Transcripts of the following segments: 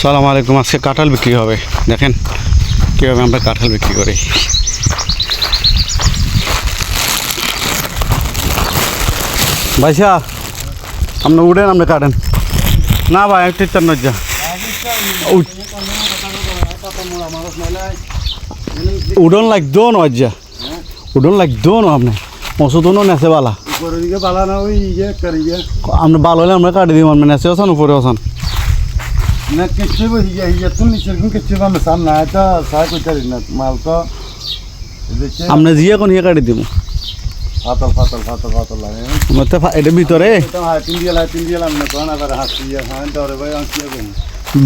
সালাম আলাইকুম আজকে কাঁঠাল বিক্রি হবে। দেখেন কীভাবে আমরা কাঁঠাল বিক্রি করি। ভাইসা আপনি উঠেন আপনি কাটেন। না ভাই একটু চার যা। উডন লাগতো নয় যা। উডন লাগতো না আপনি। মসুদনও নেছে বালা। উপরের দিকে পালা না ওই ইয়ে করি ইয়ে। আমরা ভালো হলে আমরা কাটি দিব মানে নেছে আসান উপরে আসান না ইয়ে তুমি সেরকম কেচ্ছে পাবে সার না এটা সাহায্য করতে না মাল তো। দেখছে আমরা জিয়ে কোন ইয়ে কাটি দিব ফাতল ফাতল ফাতল ফাতল লাগে আমার তো ফা- এটা ভিতরে? তো হ্যাঁ তিন দিয়ে তিন দিয়ে লাম না কোন আবার হাসি ইয়ে হ্যাঁ ডরে ভাই আমি। কি হবে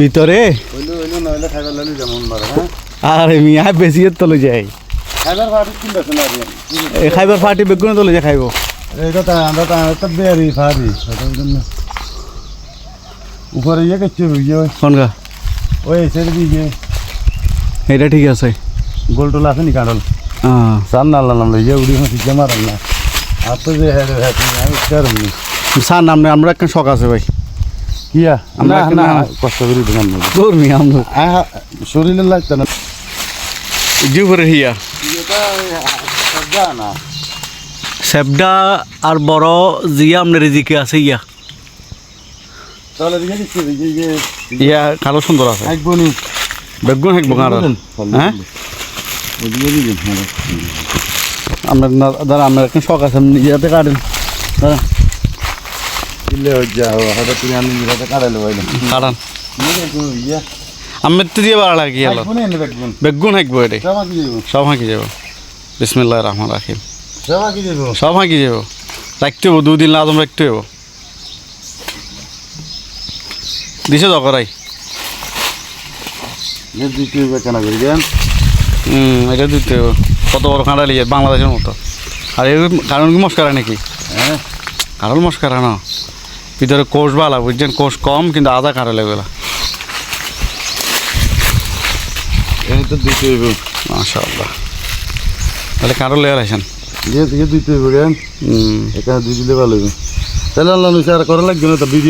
ভিতরে? হইল হইল নইলে খাইবার লাগলে যেমন মারে হ্যাঁ। আরে মিয়া বেশি এর তলে যাই। এই খাইবার ফাটি বেগুনে তলে যে খাইব। তো আমরা তো তো বেরি ফাড়ি সেটার জন্য উপরে ইয়ে কেচ্ছে ইয়ে কোনগা ওই সেটা দিয়ে এটা ঠিক আছে। গোল টোল আছে নি কাঁডল? হ্যাঁ সার না আল্লাহ নাম ইয়ে উড়ি হাসি জামার না। আর তো যে হ্যাঁ হ্যাঁ আমি কারণ স্যার নাম নেই, আমরা একটা শখ আছে ভাই। কিয়া? আমরা না কষ্ট করি দোকান মিয়া আমরা শরীরে লাগতো না। জি উপরে হিয়া। না। সেবডা আর বড় জিয়া আপনার এদিকে আছে ইয়া তাহলে দিকে দিচ্ছি যে ইয়া কালো সুন্দর আছে। বেগুন হাঁকবো কাঁড়া হ্যাঁ? হ্যাঁ আপনার দাঁড়া আপনার একটা শখ আছে আপনি নিজে হাতে কাটেন। দাঁড়া। কাটান। আমি তো দিয়ে বাড়া লাগি এলো একবো নি এনে দেখবেন বেগুন। হাঁকবো এটি সেবা হাঁকি যাব বিসমিল্লাহ রহমান রাখিম সেবা হাঁকি যাব রাখতে হব দুদিন লাদম রাখতে হব। দিছে দকরাই দিতে হবে কেন করি দেন? হুম এটা দিতে হব কত বড় কাঁড়া লিয়ে বাংলাদেশের মতো। আর এর কারণ কি মস্কারা নাকি? হ্যাঁ। কারণ মস্কারা না। ভিতরে কোষ বালা বুঝছেন? কোষ কম কিন্তু আধা কাঁড়া লেগেলা এই তো দিতে হবে মাশাআল্লাহ। তাহলে কাঁড়ো লেয়ার আছেন যে দিকে দিতে হবে কেন? হুম। এখানে দিয়ে দিলে ভালো হবে তাহলে আল্লাহ আর করা লাগবে না তো ভিডিও